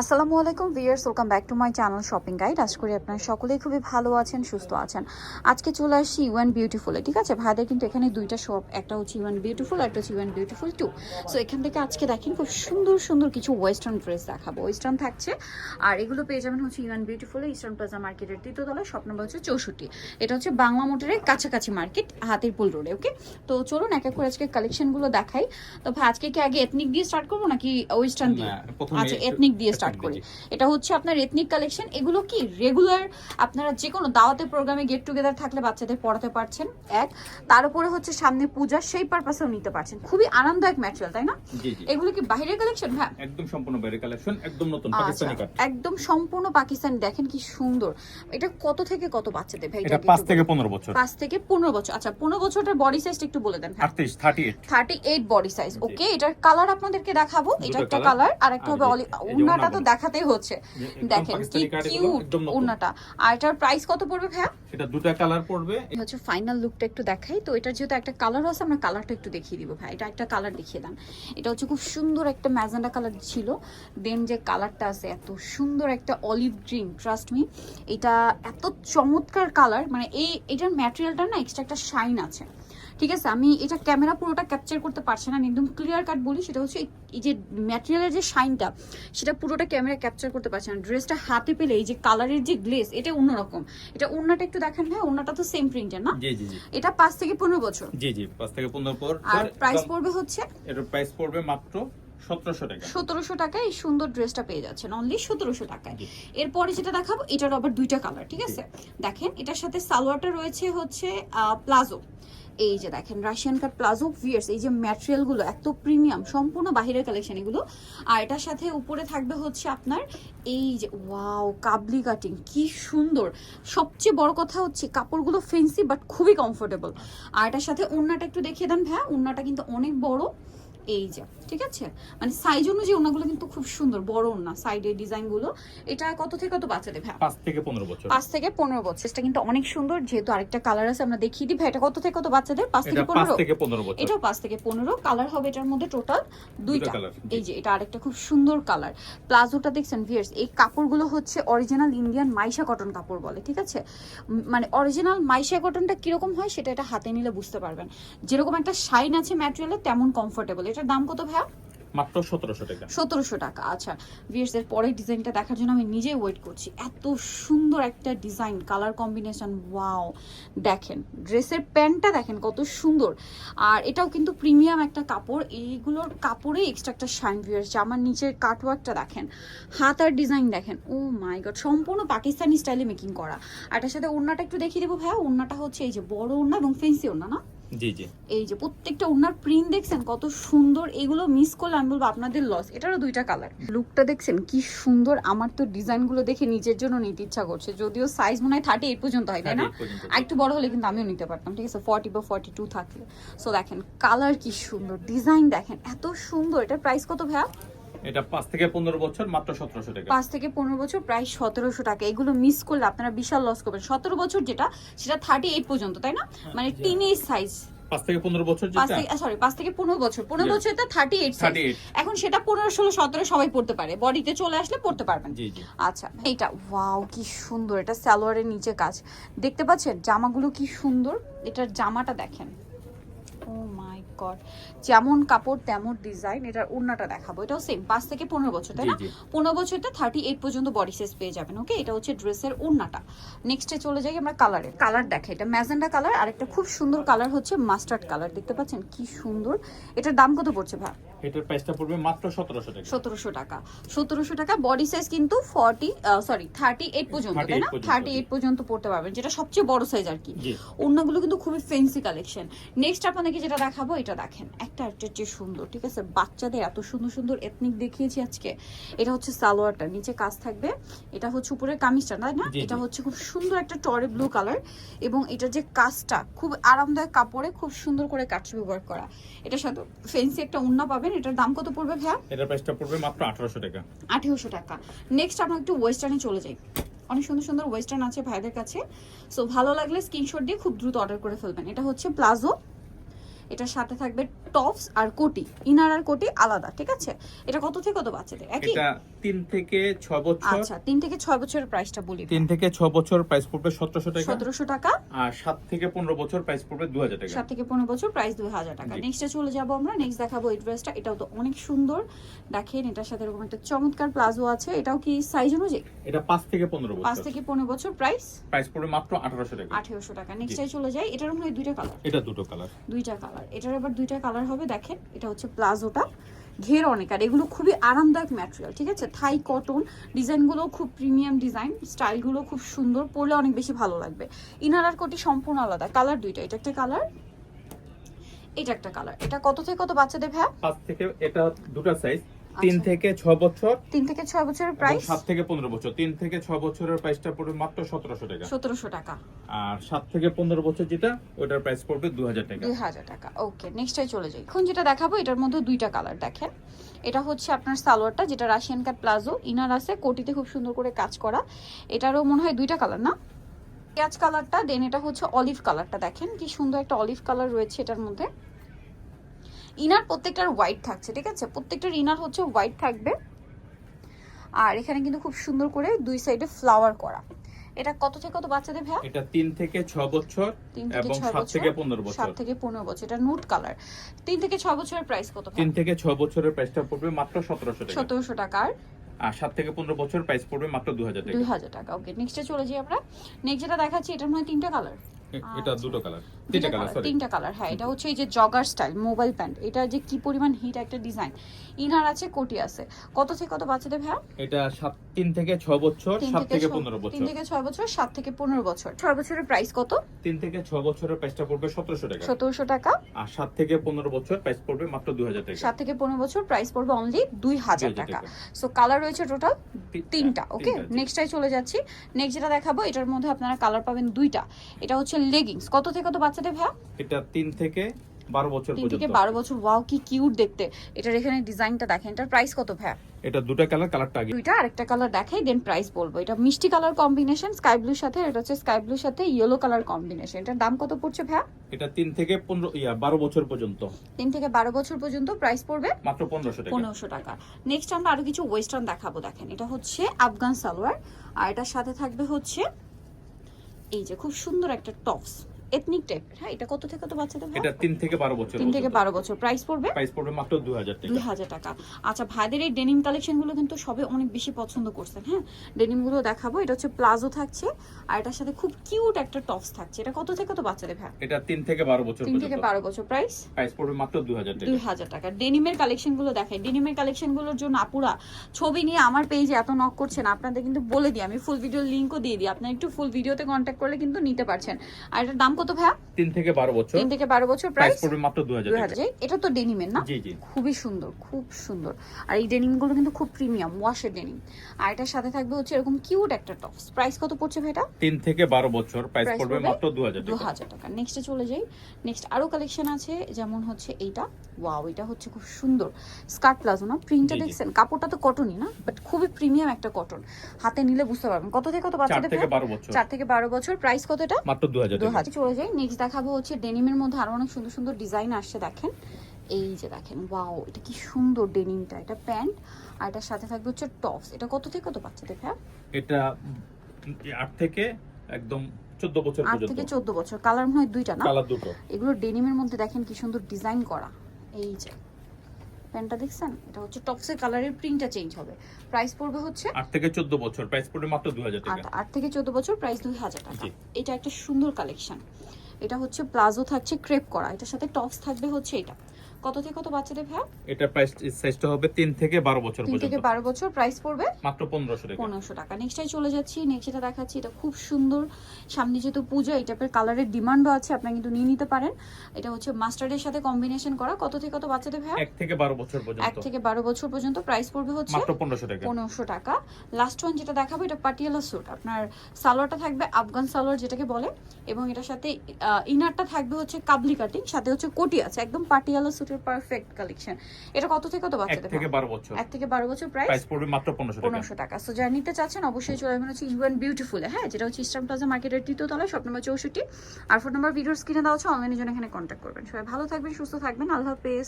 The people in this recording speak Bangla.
আসসালামু আলাইকুম viewers welcome back to my channel shopping guide. আশা করি আপনারা সকলেই খুবই ভালো আছেন সুস্থ আছেন। আজকে চলে আসছি ইউএন বিউটিফুলে ঠিক আছে? ভাইদের কিন্তু এখানে দুইটা শপ একটা হচ্ছে ইউএন বিউটিফুল একটা হচ্ছে ইউএন বিউটিফুল টু সো এখান থেকে আজকে দেখেন খুব সুন্দর সুন্দর কিছু ওয়েস্টার্ন ড্রেস দেখাবো। ওয়েস্টার্ন থাকছে আর এগুলো পেয়ে যাবেন হচ্ছে ইউএন বিউটিফুলে ইস্টার্ন প্লাজা মার্কেটের তৃতীয়তলায় শপ নম্বর হচ্ছে চৌষট্টি। এটা হচ্ছে বাংলা মোটরের কাছাকাছি মার্কেট হাতিরপুল রোডে ওকে তো চলুন এক এক করে আজকে কালেকশনগুলো দেখাই। তো ভাই আজকে কি আগে এথনিক দিয়ে স্টার্ট করব নাকি ওয়েস্টার্ন দিয়ে? আচ্ছা এথনিক দিয়ে স্টার্ট ethnic করি। এটা হচ্ছে আপনার এথনিক কালেকশন এগুলো কি রেগুলার আপনারা যে কোনো দাওয়াতে প্রোগ্রামে গেট টুগেদার থাকলে বাচ্চাদের পড়াতে পারছেন এক। তার উপরে হচ্ছে সামনে পূজা সেই পারপাসেও নিতে পারছেন। খুবই আরামদায়ক ম্যাটেরিয়াল তাই না? এগুলো কি বাইরের কালেকশন হ্যাঁ একদম সম্পূর্ণ বাইরে কালেকশন একদম নতুন আচ্ছা পাকিস্তানি কাট একদম সম্পূর্ণ পাকিস্তানি। দেখেন কি সুন্দর। এটা কত থেকে কত বাচ্চাদের ভাই? এটা পাঁচ থেকে পনেরো বছর। পাঁচ থেকে পনেরো বছর। আচ্ছা পনেরো বছরটার বডি সাইজটা একটু বলে দেন হ্যাঁ আটত্রিশ thirty eight thirty eight body size okay এটার কালার আপনাদেরকে দেখাবো। এটা একটা কালার আর একটা হবে এই- তো। দেখাতেই হচ্ছে। দেখেন কি কিউট ওড়নাটা। আর এটার প্রাইস কত পড়বে ভাইয়া? এটা দুটো কালার পড়বে। হচ্ছে ফাইনাল লুকটা একটু দেখাই। তো এটা যেহেতু একটা কালার আছে আমরা কালারটা একটু দেখিয়ে দিব ভাই এটা একটা কালার দেখিয়ে দেন। এটা হচ্ছে খুব সুন্দর একটা ম্যাজেন্ডা কালার ছিল। দেন যে কালারটা আছে এত সুন্দর একটা অলিভ গ্রিন ট্রাস্ট মি এটা এত চমৎকার কালার মানে এই এটার ম্যাটেরিয়ালটা না এক্সট্রা একটা শাইন আছে। ঠিক আছে আমি এটা ক্যামেরা পুরোটা ক্যাপচার করতে পারছে না আমি একদম ক্লিয়ার কাট বলি সেটা হচ্ছে এই- যে ম্যাটেরিয়ালের যে শাইনটা সেটা পুরোটা ক্যামেরা ক্যাপচার করতে পারছে না। ড্রেসটা হাতে পেলে এই যে কালারের যে গ্লেস এটা অন্যরকম। এটা ওড়নাটা একটু দেখেন ভাই ওড়নাটা তো সেম প্রিন্টের না? জি জি জি। এটা পাঁচ থেকে পনেরো বছর। জি জি পাঁচ থেকে পনেরো পর আর প্রাইস পড়বে হচ্ছে? এটার প্রাইস পড়বে মাত্র সতেরোশো টাকা। টাকায় এই সুন্দর ড্রেসটা পেয়ে যাচ্ছেন অনলি সতেরোশো টাকায়। এরপরে যেটা দেখাবো এটার আবার দুইটা কালার ঠিক আছে? দেখেন এটার সাথে সালোয়ারটা রয়েছে হচ্ছে প্লাজো এই যে দেখেন রাশিয়ান কাট প্লাজো ফিয়ার্স এই যে ম্যাটেরিয়ালগুলো এত প্রিমিয়াম সম্পূর্ণ বাহিরের কালেকশন এগুলো। আর এটার সাথে উপরে থাকবে হচ্ছে আপনার এই যে ওয়াও কাবলি কাটিং কি সুন্দর। সবচেয়ে বড় কথা হচ্ছে কাপড়গুলো ফেন্সি বাট খুবই কমফোর্টেবল আর এটার সাথে ওড়নাটা একটু দেখিয়ে দেন হ্যাঁ ওড়নাটা কিন্তু অনেক বড়। এই যে ঠিক আছে? মানে সাইজ অনুযায়ী ওনাগুলো কিন্তু খুব সুন্দর বড় ওনা সাইডের ডিজাইনগুলো। এটা কত থেকে কত বাচ্চাদের ভাই? পাঁচ থেকে পনেরো বছর। পাঁচ থেকে পনেরো বছর। এটা কিন্তু অনেক সুন্দর যেহেতু আরেকটা কালার আছে আমরা দেখিয়ে দিই। ভাই এটা কত থেকে কত বাচ্চাদের পাঁচ থেকে পনেরো? থেকে পনেরো বছর। এটাও পাঁচ থেকে পনেরো। কালার হবে এটার মধ্যে টোটাল দুইটা। এই যে এটা আরেকটা খুব সুন্দর কালার প্লাজোটা দেখছেন ভিয়ার্স এই কাপড়গুলো হচ্ছে অরিজিনাল ইন্ডিয়ান মাইশা কটন কাপড় বলে ঠিক আছে? মানে অরিজিনাল মাইশা কটনটা কীরকম হয় সেটা এটা হাতে নিলে বুঝতে পারবেন। যেরকম একটা শাইন আছে ম্যাটেরিয়ালে তেমন কমফোর্টেবল এটার দাম কত ভাইয়া? মাত্র সতেরোশো টাকা। সতেরোশো টাকা আচ্ছা। ভিয়ার্স এর পরের ডিজাইনটা দেখার জন্য আমি নিজেই ওয়েট করছি। এত সুন্দর একটা ডিজাইন কালার কম্বিনেশন ওয়াও দেখেন ড্রেসের প্যান্টটা দেখেন কত সুন্দর। আর এটাও কিন্তু প্রিমিয়াম একটা কাপড়। এইগুলোর কাপড়ে এক্সট্রা একটা শাইন ভিয়ার্স জামার নিচের কাটওয়ার্কটা দেখেন হাত আর ডিজাইন দেখেন। ও মাই গড সম্পূর্ণ পাকিস্তানি স্টাইলে মেকিং করা। আর এটার সাথে ওড়নাটা একটু দেখিয়ে দেবো ভাইয়া। ওড়নাটা হচ্ছে এই যে বড় ওড়না এবং ফেন্সি ওড়না না? জি জি। এই যে প্রত্যেকটা ওনার প্রিন্ট দেখছেন কত সুন্দর এগুলো মিস করলে আমি বলব আপনাদের লস এটারও দুইটা কালার লুকটা দেখছেন কি সুন্দর। আমার তো ডিজাইনগুলো দেখে নিজের জন্য নিতে ইচ্ছা করছে। যদিও সাইজ মনে হয় থার্টি এইট পর্যন্ত হয় তাই না? 38 একটু বড় হলে কিন্তু আমিও নিতে পারতাম ঠিক আছে? ফর্টি বা ফর্টি টু থাকলে। সো দেখেন কালার কি সুন্দর ডিজাইন দেখেন এত সুন্দর। এটার প্রাইস কত ভাইয়া? এটা পাঁচ থেকে পনেরো বছর মাত্র সতেরোশো টাকা। পাঁচ থেকে পনেরো বছর প্রায় সতেরোশো টাকা। এগুলো মিস করলে আপনারা বিশাল লস করবেন। সতেরো বছর যেটা সেটা থার্টি এইট পর্যন্ত তাই না? মানে জি। টিন সাইজ পাঁচ থেকে পনেরো বছর পাঁচ যেটা? থেকে সরি পাঁচ থেকে পনেরো বছর। পনেরো. বছর থার্টি এইট 38 এখন সেটা পনেরো ষোলো সতেরো সবাই পড়তে পারে। বডিতে চলে আসলে পড়তে পারবেন। জি জি। আচ্ছা এইটা ওয়াও কি সুন্দর। এটা সালোয়ারের নিচে কাজ। দেখতে পাচ্ছেন জামাগুলো কি সুন্দর? এটার জামাটা দেখেন। ও মাই গড যেমন কাপড় তেমন ডিজাইন এটার ওড়নাটা দেখাবো। এটাও সেম পাঁচ থেকে পনেরো বছর তাই না? পনেরো বছরটা থার্টি এইট পর্যন্ত বডি সাইজ পেয়ে যাবেন ওকে এটা হচ্ছে ড্রেসের ওড়নাটা। নেক্সটে চলে যাই আমরা কালারে কালার দেখে এটা ম্যাজেন্ডা কালার আর একটা খুব সুন্দর কালার হচ্ছে মাস্টার্ড কালার দেখতে পাচ্ছেন? কি সুন্দর। এটার দাম কত পড়ছে ভাই? এটার প্রাইসটা পড়বে মাত্র সতেরোশো টাকা। সতেরোশো টাকা। সতেরোশো টাকা বডি সাইজ কিন্তু ফর্টি সরি থার্টি এইট পর্যন্ত তাই না? 38 পর্যন্ত, থার্টি এইট পর্যন্ত পড়তে পারবেন যেটা সবচেয়ে বড় সাইজ আর কি। অন্যগুলো কিন্তু খুবই ফেন্সি কালেকশন নেক্সট আপনাদেরকে যেটা দেখাবো এটা দেখেন একটা একটা চেয়ে সুন্দর ঠিক আছে? বাচ্চাদের এত সুন্দর সুন্দর এথনিক দেখিয়েছি আজকে। এটা হচ্ছে সালোয়ারটা নিচে কাজ থাকবে। এটা হচ্ছে উপরের কামিজটা তাই না। এটা হচ্ছে খুব সুন্দর একটা টরে ব্লু কালার এবং এটা যে কাজটা খুব আরামদায়ক কাপড়ে খুব সুন্দর করে কাটছবি ওয়ার্ক করা। এটার সাথে ফেন্সি একটা উন্না পাবেন। এটার দাম কত পড়বে ভাইয়া? এটার প্রাইসটা পড়বে মাত্র আঠারোশো টাকা। আঠেরোশো টাকা। নেক্সট আমরা একটু ওয়েস্টার্নে চলে যাই। অনেক সুন্দর সুন্দর ওয়েস্টার্ন আছে ভাইদের কাছে। সো ভালো লাগলে স্ক্রিনশট দিয়ে খুব দ্রুত অর্ডার করে ফেলবেন। এটা হচ্ছে প্লাজো এটার সাথে থাকবে টপস আর কোটি। ইনার আর কোটি আলাদা ঠিক আছে? এটা কত থেকে কত বাচ্চাদের? একই? এটা তিন থেকে ছ বছর। আচ্ছা তিন থেকে ছয় বছরের প্রাইসটা বলি তিন থেকে ছ বছর প্রাইস পড়বে সতেরোশো টাকা। সতেরোশো টাকা। আর সাত থেকে পনেরো বছর প্রাইস পড়বে দু হাজার টাকা। সাত থেকে পনেরো বছর প্রাইস দুই হাজার টাকা। জি। নেক্সটে চলে যাব আমরা। নেক্সট দেখাবো এই ড্রেসটা এটাও তো অনেক সুন্দর। দেখেন এটার সাথে এরকম একটা চমৎকার প্লাজো আছে। এটাও কি সাইজ অনুযায়ী? এটা পাঁচ থেকে পনেরো পাঁচ বছর থেকে পনেরো বছর প্রাইস প্রাইস পড়বে মাত্র আঠারোশো টাকা। আঠেরোশো টাকা। নেক্সটে চলে যাই। এটার মধ্যে দুইটা কালার এটা দুটো কালার দুইটা কালার এটার আবার দুইটা কালার হবে, দেখেন, এটা হচ্ছে প্লাজোটা। ঘের অনেক, আর এগুলো খুবই আরামদায়ক ম্যাটেরিয়াল ঠিক আছে? থাই কটন ডিজাইনগুলো খুব প্রিমিয়াম ডিজাইন স্টাইলগুলো খুব সুন্দর, পরলে অনেক বেশি ভালো লাগবে। ইনার আর কোটি সম্পূর্ণ আলাদা কালার দুইটা, এটা একটা কালার এটা একটা কালার এটা কত থেকে কত বাচ্চাদের ভ্যা পাঁচ থেকে, এটা দুটো সাইজ তিন আচ্ছা। থেকে ছ বছর। তিন থেকে ছয় বছরের প্রাইস সাত থেকে পনেরো বছর। তিন থেকে ছ বছরের প্রাইসটা পড়বে মাত্র সতেরোশো টাকা। সতেরোশো টাকা। আর সাত থেকে পনেরো বছর যেটা ওটার প্রাইস পড়বে দু হাজার টাকা। দুই হাজার টাকা ওকে নেক্সটে চলে যাই। এখন যেটা দেখাবো এটার মধ্যে দুইটা কালার দেখেন। এটা হচ্ছে আপনার সালোয়ারটা যেটা রাশিয়ান কাট প্লাজো ইনার আছে কোটিতে খুব সুন্দর করে কাজ করা। এটারও মনে হয় দুইটা কালার না? পেঁয়াজ কালারটা দেন এটা হচ্ছে অলিভ কালারটা দেখেন। কি সুন্দর একটা অলিভ কালার রয়েছে এটার মধ্যে। ইনার প্রত্যেকটার হোয়াইট থাকছে ঠিক আছে? প্রত্যেকটার ইনার হচ্ছে হোয়াইট থাকবে। আর এখানে কিন্তু খুব সুন্দর করে দুই সাইডে ফ্লাওয়ার করা। এটা কত থেকে কত বাচ্চাদের ভ্যা এটা তিন থেকে ছ বছর তিন থেকে এবং ছয় সাত থেকে পনেরো বছর। সাত থেকে পনেরো বছর। এটা নুট কালার তিন থেকে ছয় বছরের প্রাইস কত তিন থেকে ছ বছরের প্রাইসটা পড়বে মাত্র সতেরোশো টাকা। সতেরোশো টাকার আর? সাত থেকে পনেরো বছর প্রাইস পড়বে মাত্র দু হাজার টাকা। দুই হাজার টাকা। ওকে নেক্সটে চলে যাই আমরা। নেক্সট যেটা দেখাচ্ছি এটার মধ্যে তিনটা কালার এটা দুটো কালার তিনটা কালার সরি তিনটা কালার হ্যাঁ এটা হচ্ছে এই যে জগার স্টাইল মোবাইল প্যান্ট এটা যে কি পরিমাণ হিট একটা ডিজাইন ইনার আছে কোটি আছে। কত থেকে কত বাচ্চাদের ভাইয়া? এটা সাত তিন থেকে ছ বছর তিন সাত থেকে ছ- পনেরো তিন বছর থেকে ছয় বছর সাত থেকে পনেরো বছর। ছয় বছরের প্রাইস কত? তিন থেকে ছ বছরের প্রাইসটা পড়বে সতেরোশো টাকা। সতেরোশো টাকা। আর সাত থেকে পনেরো বছর প্রাইস পড়বে মাত্র দু হাজার টাকা। সাত থেকে পনেরো বছর প্রাইস পড়বে অনলি দুই হাজার 2000 টাকা। সো কালার রয়েছে টোটাল তিনটা ওকে। নেক্সটটাই চলে যাচ্ছি। নেক্সট যেটা দেখাবো এটার মধ্যে আপনারা কালার পাবেন দুইটা। এটা হচ্ছে লেগিংস কত থেকে কত বাচ্চাদের ভাইয়া? এটা তিন থেকে বারো বছর তিন থেকে পর্যন্ত বারো বছর? ওয়াও কি কিউট দেখতে। এটার এখানে ডিজাইনটা দেখেন। এটার প্রাইস কত ভাইয়া? এটা দুটো কালার কালারটা আগে। দুইটা আরেকটা কালার দেখাই দেন প্রাইস বলব। এটা মিষ্টি কালার কম্বিনেশন স্কাই ব্লুর সাথে এটা হচ্ছে স্কাই ব্লুর সাথে ইয়েলো কালার কম্বিনেশন এটার দাম কত পড়ছে ভাইয়া? এটা তিন থেকে পনেরো ইয়া বারো বছর পর্যন্ত। তিন থেকে বারো বছর পর্যন্ত প্রাইস পড়বে? মাত্র পনেরোশো টাকা। পনেরোশো টাকা। নেক্সট আমরা আরও কিছু ওয়েস্টার্ন দেখাবো দেখেন। এটা হচ্ছে আফগান সালোয়ার আর এটার সাথে থাকবে হচ্ছে এই যে খুব সুন্দর একটা টপস এথনিক টাইপের হ্যাঁ এটা কত থেকে কত বাচ্চাদের এটা থেকে বারো বছর তিন থেকে বারো বছর। প্রাইস পড়বে? প্রাইস পড়বে মাত্র দু হাজার টাকা। দুই হাজার টাকা। আচ্ছা ভাইদের এই ডেনিম কালেকশনগুলো কিন্তু সবে অনেক বেশি পছন্দ করছেন হ্যাঁ? ডেনিমগুলো দেখাবো। এটা হচ্ছে প্লাজো থাকছে আর এটার সাথে খুব কিউট একটা টপস থাকছে। এটা কত থেকে কত বাচ্চাদের ভাই? এটা থেকে বারো বছর তিন থেকে পর্যন্ত। বারো বছর। প্রাইস প্রাইস পড়বে মাত্র দু হাজার টাকা। দুই হাজার টাকা। ডেনিমের কালেকশনগুলো দেখাই। ডেনিমের কালেকশনগুলোর জন্য আপুরা ছবি নিয়ে আমার পেজে এত নক করছেন আপনাদের কিন্তু বলে দিই আমি ফুল ভিডিও লিঙ্কও দিয়ে দিই। আপনার একটু ফুল ভিডিওতে কন্ট্যাক্ট করলে কিন্তু নিতে পারছেন। আর এটার দাম কত ভাইয়া? তিন থেকে বারো বছর। তিন থেকে বারো বছর প্রাইস পড়বে মাত্র দু হাজার টাকা। এটা তো ডেনিমের না? জি জি। খুবই সুন্দর খুব সুন্দর। আর এই ডেনিমগুলো কিন্তু খুব প্রিমিয়াম ওয়াশের ডেনিম আর এটার সাথে থাকবে হচ্ছে এরকম কিউট একটা টপস প্রাইস কত পড়ছে ভাই এটা তিন থেকে বারো বছর প্রাইস পড়বে মাত্র দু হাজার দু টাকা হাজার টাকা। নেক্সটে চলে যাই। নেক্সট আরও কালেকশন আছে যেমন হচ্ছে এইটা। ওয়াও এটা হচ্ছে খুব সুন্দর। স্কার্ট প্লাজো না? প্রিন্টটা। দেখছেন? কাপড়টা তো কটনই না? বাট খুবই প্রিমিয়াম একটা কটন হাতে নিলে বুঝতে পারবেন। কত থেকে কত বাচ্চাদের থেকে ভাই? বারো বছর। চার থেকে বারো বছর। প্রাইস কত এটা? মাত্র দু হাজার দু টাকা হাজার। চলে যাই। নেক্সট দেখাবো হচ্ছে ডেনিমের মধ্যে আরও অনেক সুন্দর সুন্দর ডিজাইন আসছে দেখেন। এই যে দেখেন ওয়াও এটা কি সুন্দর ডেনিমটা এটা প্যান্ট আর এটার সাথে থাকবে হচ্ছে টপস এটা কত থেকে কত বাচ্চাদের দেখা? এটা আট থেকে একদম চোদ্দ বছর আট থেকে চোদ্দ বছর। কালার মনে হয় দুইটা না? কালার দুটো। এগুলো ডেনিমের মধ্যে দেখেন কি সুন্দর ডিজাইন করা। এই যে। প্যান্টটা দেখছেন? এটা হচ্ছে টপসের কালারের প্রিন্টটা চেঞ্জ হবে। প্রাইস পড়বে হচ্ছে 8 থেকে চোদ্দ বছর। প্রাইস পড়বে মাত্র দু হাজার আট টাকা। 8 থেকে চোদ্দ বছর প্রাইস দুই হাজার টাকা। এটা একটা সুন্দর কালেকশন এটা হচ্ছে প্লাজো থাকছে ক্রেপ করা। এটার সাথে টপস থাকবে হচ্ছে এটা। কত থেকে কত বাচ্চাদের ভাই? এটা প্রাইস সাইজটা হবে থেকে বারো বছর তিন থেকে পর্যন্ত। বারো বছর প্রাইস পড়বে? মাত্র পনেরোশো টাকা। টাকা। নেক্সটাই চলে যাচ্ছি নেক্সট দেখাচ্ছি এটা খুব সুন্দর। সামনে যেহেতু পুজো এই টাইপের কালারের ডিমান্ডও আছে আপনারা কিন্তু নিয়ে নিতে পারেন। এটা হচ্ছে মাস্টার্ডের সাথে কম্বিনেশন করা। কত থেকে কত বাচ্চাদের থেকে বারো বছর এক পর্যন্ত থেকে বারো বছর পর্যন্ত প্রাইস পড়বে হচ্ছে মাত্র পনেরোশো টাকা। টাকা। লাস্ট ওয়ান যেটা দেখাবো এটা পাটিয়ালা স্যুট আপনার সালোয়ারটা থাকবে আফগান সালোয়ার যেটাকে বলে। এবং এটার সাথে ইনারটা থাকবে হচ্ছে কাবলি কাটিং সাথে হচ্ছে কোটি আছে। একদম পাটিয়ালা স্যুটের পারফেক্ট কালেকশন এটা কত থেকে কত বাচ্চাদের থেকে বারো বছর। এক থেকে বারো বছর প্রাইস প্রাইস পড়বে মাত্র পনেরোশো টাকা। পনেরোশো টাকা। সো যারা নিতে চাচ্ছেন অবশ্যই চলে মনে হচ্ছে ইউএন বিউটিফুল হ্যাঁ? যেটা হচ্ছে ইস্টার্ন প্লাজা মার্কেটের তৃতীয় তলায় শপ নম্বর চৌষট্টি। আর ফোন নম্বর ভিডিওর স্ক্রিনে দেওয়া হচ্ছে অনলাইনের জন্য এখানে কন্ট্যাক্ট করবেন। সবাই ভালো থাকবেন সুস্থ থাকবেন। আল্লাহ হাফেজ।